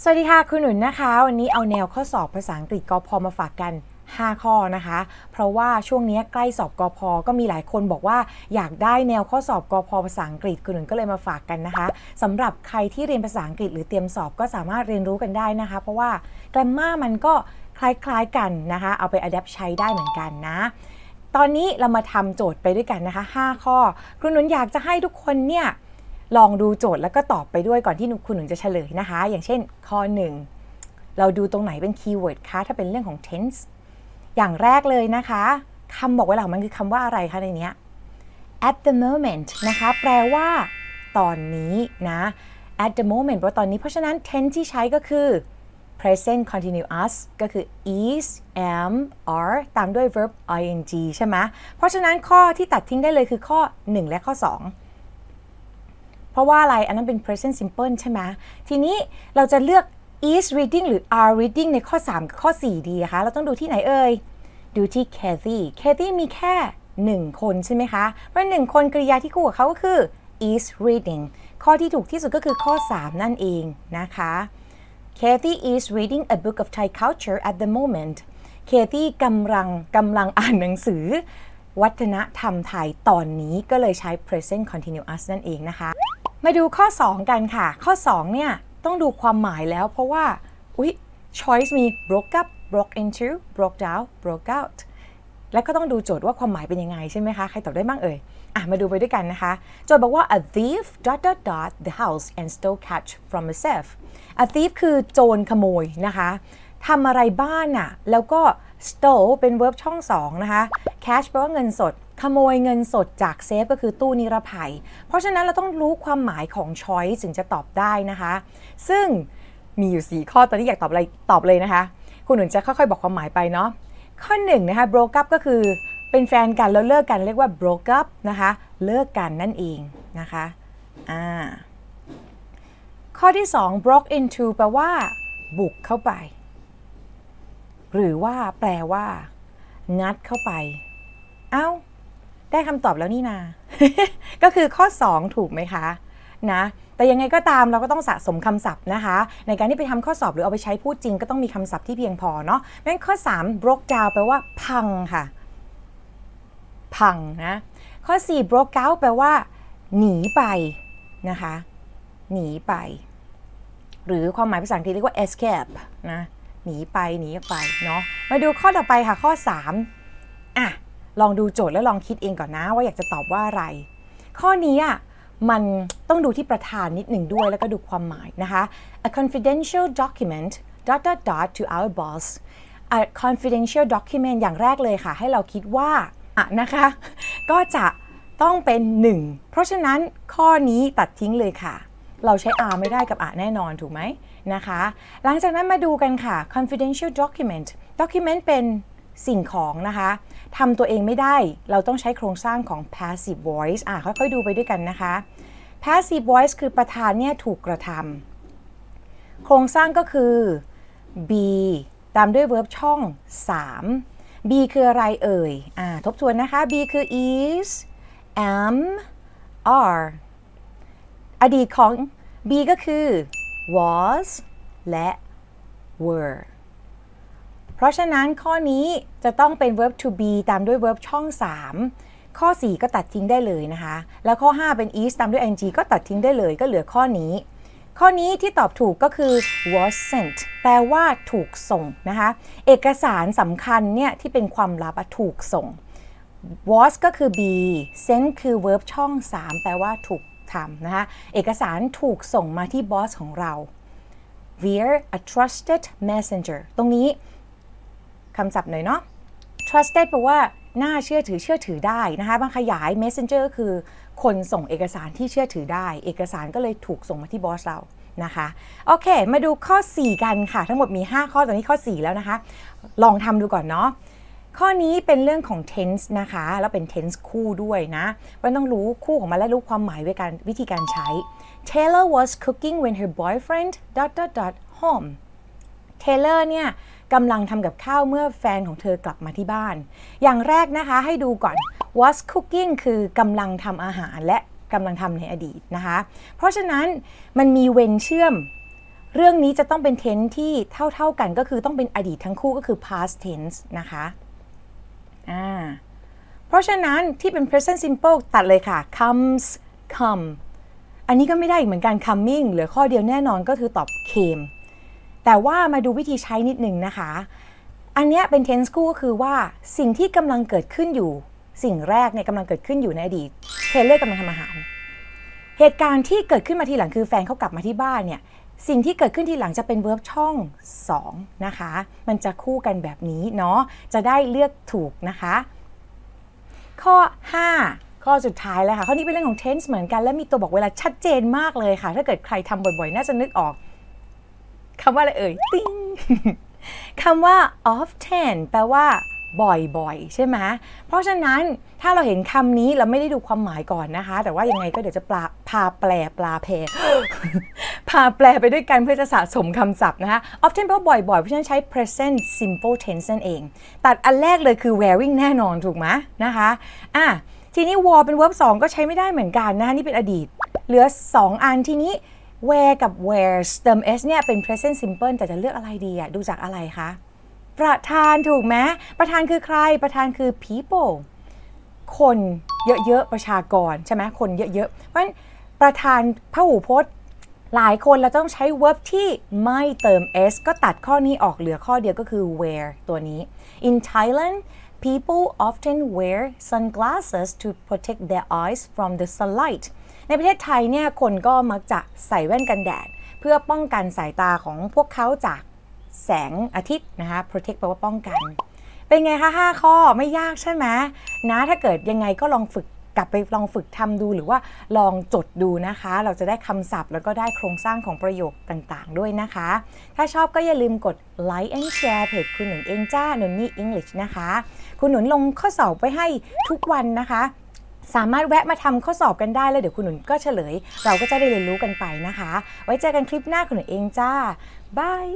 สวัสดีค่ะคุณหนุนนะคะ วันนี้เอาแนวข้อสอบภาษาอังกฤษกพมาฝากกัน 5 ข้อนะคะ เพราะว่าช่วงนี้ใกล้สอบกพก็มีหลายคนบอกว่าอยากได้แนวข้อสอบกพภาษาอังกฤษคุณหนุนก็เลยมาฝากกันนะคะสำหรับใครที่เรียนภาษาอังกฤษหรือเตรียมสอบก็สามารถเรียนรู้กันได้นะคะ เพราะว่าแกรมมามันก็คล้ายๆกันนะคะ เอาไปอัดแอปใช้ได้เหมือนกันนะตอนนี้เรามาทำโจทย์ไปด้วยกันนะคะ 5 ข้อคุณหนุนอยากจะให้ทุกคนเนี่ย ลองดูโจทย์แล้วก็ตอบไปด้วยก่อนที่คุณหนุนจะเฉลยนะคะ อย่างเช่นข้อ 1 เราดูตรงไหนเป็นคีย์เวิร์ดคะถ้าเป็นเรื่องของ tense อย่างแรกเลยนะคะคำบอกไว้หลังมันคือคำว่าอะไรคะในเนี้ย at the moment นะคะ แปลว่า ตอนนี้นะ at the moment แปลว่าตอนนี้เพราะฉะนั้น tense ที่ใช้ก็คือ present continuous ก็คือ is am are ตามด้วย verb ing ใช่ไหมเพราะฉะนั้นข้อที่ตัดทิ้งได้เลยคือข้อ 1 และข้อ 2 เพราะว่าอะไรอันนั้นเป็น present simple ใช่ไหมทีนี้เราจะเลือก is reading หรือ are reading ในข้อ3กับข้อ 4 ดีคะเราต้องดูที่ไหนเอ่ย ดูที่ Kathy Kathy มีแค่ 1 คนใช่ไหมคะ เพราะหนึ่งคนกริยาที่คู่กับเขาก็คือ is reading ข้อที่ถูกที่สุดก็คือข้อ 3 นั่นเองนะคะ Kathy is reading a book of Thai culture at the moment Kathy กำลังกำลังอ่านหนังสือ วัฒนธรรมไทยตอนนี้ก็เลยใช้ present continuous นั่นเองนะคะ มาดูข้อ 2 กันค่ะ ข้อ 2 เนี่ย ต้องดูความหมายแล้วเพราะว่า อุ๊ย choice มี broke up broke into broke down broke out แล้วก็ต้องดูโจทย์ว่าความหมายเป็นยังไงใช่ไหมคะ ใครตอบได้บ้างเอ่ย อะ มาดูไปด้วยกันนะคะ โจทย์บอกว่า a thief dot dot dot the house and stole cash from a safe a thief คือโจรขโมยนะคะทำอะไรบ้านน่ะ แล้วก็ stole เป็น verb ช่องสองนะคะ cash แปลว่าเงินสด ขโมยเงินสดจากเซฟก็คือตู้นิรภัย เพราะฉะนั้นเราต้องรู้ความหมายของ choice ถึงจะตอบได้นะคะ ซึ่งมีอยู่ 4 ข้อตอนนี้อยากตอบอะไรตอบเลยนะคะ คุณหนุนจะค่อยๆ บอกความหมายไปเนาะข้อ1นงนะคะ broke up ก็คือเป็นแฟนกันแล้วเลิกกันเรียกว่า broke up นะคะ เลิกกันนั่นเองนะคะอ่าข้อที่ 2 broke into แปลว่า บุกเข้าไป หรือว่าแปลว่า งัดเข้าไป เอ้า ได้คำตอบแล้วนี่นา ก็คือข้อ 2 ถูกไหมคะนะแต่ยังไงก็ตามเราก็ต้องสะสมคำศัพท์นะคะ ในการที่ไปทำข้อสอบหรือเอาไปใช้พูดจริงก็ต้องมีคำศัพท์ที่เพียงพอเนาะงั้นข้อ 3 broke down แปลว่า พังค่ะ พังนะข้อ 4 broke out แปลว่า หนีไปนะคะ หนีไป หรือความหมายภาษาอังกฤษเรียกว่า escape นะหนีไปหนีไปเนาะมาดูข้อต่อไปค่ะข้อ 3 ลองดูโจทย์แล้วลองคิดเองก่อนนะ ว่าอยากจะตอบว่าอะไร ข้อนี้อะมันต้องดูที่ประธานนิดหนึ่งด้วยแล้วก็ดูความหมายนะคะ a confidential document dot dot dot to our boss a confidential document อย่างแรกเลยค่ะ ให้เราคิดว่าอะนะคะ ก็จะต้องเป็น 1 เพราะฉะนั้นข้อนี้ตัดทิ้งเลยค่ะ เราใช้ R ไม่ได้กับอะแน่นอนถูกไหมนะคะ หลังจากนั้นมาดูกันค่ะ confidential document document เป็นสิ่งของนะคะ ทำตัวเองไม่ได้ เราต้องใช้โครงสร้างของ passive voice อะค่อยๆดูไปด้วยกันนะคะ passive voice คือประธานเนี่ยถูกกระทำโครงสร้างก็คือ be ตามด้วย verb ช่อง 3 be คืออะไรเอ่ย อ่า ทบทวนนะคะ be คือ is am are อดีตของ be ก็คือ was และ were เพราะฉะนั้นข้อนี้จะต้องเป็น verb to be ตามด้วย verb ช่อง 3 ข้อ 4 ก็ตัดทิ้งได้เลยนะคะ แล้วข้อ 5 เป็น is ตามด้วย ing ก็ตัดทิ้งได้เลยก็เหลือข้อนี้ ข้อนี้ที่ตอบถูกก็คือ was sent แปลว่าถูกส่งนะคะ เอกสารสำคัญเนี่ยที่เป็นความลับถูกส่ง was ก็คือ be sent คือ verb ช่อง 3 แปลว่าถูกทำนะคะ เอกสารถูกส่งมาที่บอสของเรา we're a trusted messenger ตรงนี้ คำศัพท์หน่อยเนาะ trusted แปลว่าน่าเชื่อถือเชื่อถือได้นะคะบางขยาย messenger ก็คือคนส่งเอกสารที่เชื่อถือได้ เอกสารก็เลยถูกส่งมาที่บอสเรานะคะ โอเค มาดูข้อ 4 กันค่ะ ทั้งหมดมี 5 ข้อตอนนี้ข้อ 4 แล้วนะคะ ลองทำดูก่อนเนาะข้อนี้เป็นเรื่องของ tense นะคะ แล้วเป็น tense คู่ด้วยนะมันต้องรู้คู่ของมันและรู้ความหมายวิการวิธีการใช้ Taylor was cooking when her boyfriend dot dot dot home Taylor เนี่ย กำลังทำกับข้าวเมื่อแฟนของเธอกลับมาที่บ้าน อย่างแรกนะคะให้ดูก่อน was cooking คือกำลังทำอาหารและกำลังทำในอดีตนะคะ เพราะฉะนั้นมันมีเวนเชื่อม เรื่องนี้จะต้องเป็น tense ที่เท่า ๆกันก็คือต้องเป็นอดีตทั้งคู่ก็คือ past tense นะคะอ่าเพราะฉะนั้นที่เป็น present simple ตัดเลยค่ะ comes come อันนี้ก็ไม่ได้อีกเหมือนกัน coming เหลือข้อเดียวแน่นอนก็คือตอบ came แต่ว่ามาดูวิธีใช้นิดหนึ่งนะคะ อันเนี้ยเป็น tense คู่ก็คือว่าสิ่งที่กำลังเกิดขึ้นอยู่ สิ่งแรกเนี่ยกำลังเกิดขึ้นอยู่ในอดีตเทเลอร์กำลังทำอาหาร เหตุการณ์ที่เกิดขึ้นมาทีหลังคือแฟนเขากลับมาที่บ้านเนี่ยสิ่งที่เกิดขึ้นทีหลังจะเป็นเวิร์บช่อง 2 นะคะ มันจะคู่กันแบบนี้เนาะจะได้เลือกถูกนะคะ ข้อ 5 ข้อสุดท้ายแล้วค่ะ ข้อนี้เป็นเรื่องของ tense เหมือนกัน และมีตัวบอกเวลาชัดเจนมากเลยค่ะ ถ้าเกิดใครทำบ่อยๆ น่าจะนึกออก คำว่าอะไรเอ่ยติ้งคำว่า often แปลว่าบ่อยๆ ใช่ไหม เพราะฉะนั้นถ้าเราเห็นคำนี้เราไม่ได้ดูความหมายก่อนนะคะ แต่ว่ายังไงก็เดี๋ยวจะปลาพาแปลปลาเพพาแปลไปด้วยกันเพื่อจะสะสมคำศัพท์นะคะ often แปลว่าบ่อยๆ เพราะฉะนั้นใช้ present simple tense นั่นเอง ตัดอันแรกเลยคือ wearing แน่นอนถูกไหมนะคะอะทีนี้ wore เป็น verb 2 ก็ใช้ไม่ได้เหมือนกันนะคะนี่เป็นอดีต เหลือ 2 อันทีนี้ wear กับ wears เติม s เนี่ยเป็น present simple แต่จะเลือกอะไรดีอะดูจากอะไรคะ ประธานถูกไหมประธานคือใคร ประธานคือ people คนเยอะๆ ประชากรใช่ไหมคนเยอะๆ เพราะฉะนั้นประธานพหูพจน์ หลายคนเราต้องใช้ verb ที่ไม่เติม s ก็ตัดข้อนี้ออกเหลือข้อเดียวก็คือ wear ตัวนี้ in Thailand people often wear sunglasses to protect their eyes from the sunlight ในประเทศไทยเนี่ยคนก็มักจะใส่แว่นกันแดด เพื่อป้องกันสายตาของพวกเขาจากแสงอาทิตย์นะคะ protect แปลว่าป้องกัน เป็นไงคะ 5 ข้อไม่ยากใช่ไหมนะถ้าเกิดยังไงก็ลองฝึก กลับไปลองฝึกทำดูหรือว่าลองจดดูนะคะ เราจะได้คำศัพท์ แล้วก็ได้โครงสร้างของประโยคต่างๆ ด้วยนะคะ ถ้าชอบก็อย่าลืมกด like and share เพจคุณหนุนเองจ้าหนุนนี่ English นะคะ คุณหนุนลงข้อสอบไว้ให้ทุกวันนะคะสามารถแวะมาทำข้อสอบกันได้แล้วเดี๋ยวคุณหนุนก็เฉลย เราก็จะได้เรียนรู้กันไปนะคะ ไว้เจอกันคลิปหน้าคุณหนุนเองจ้าบาย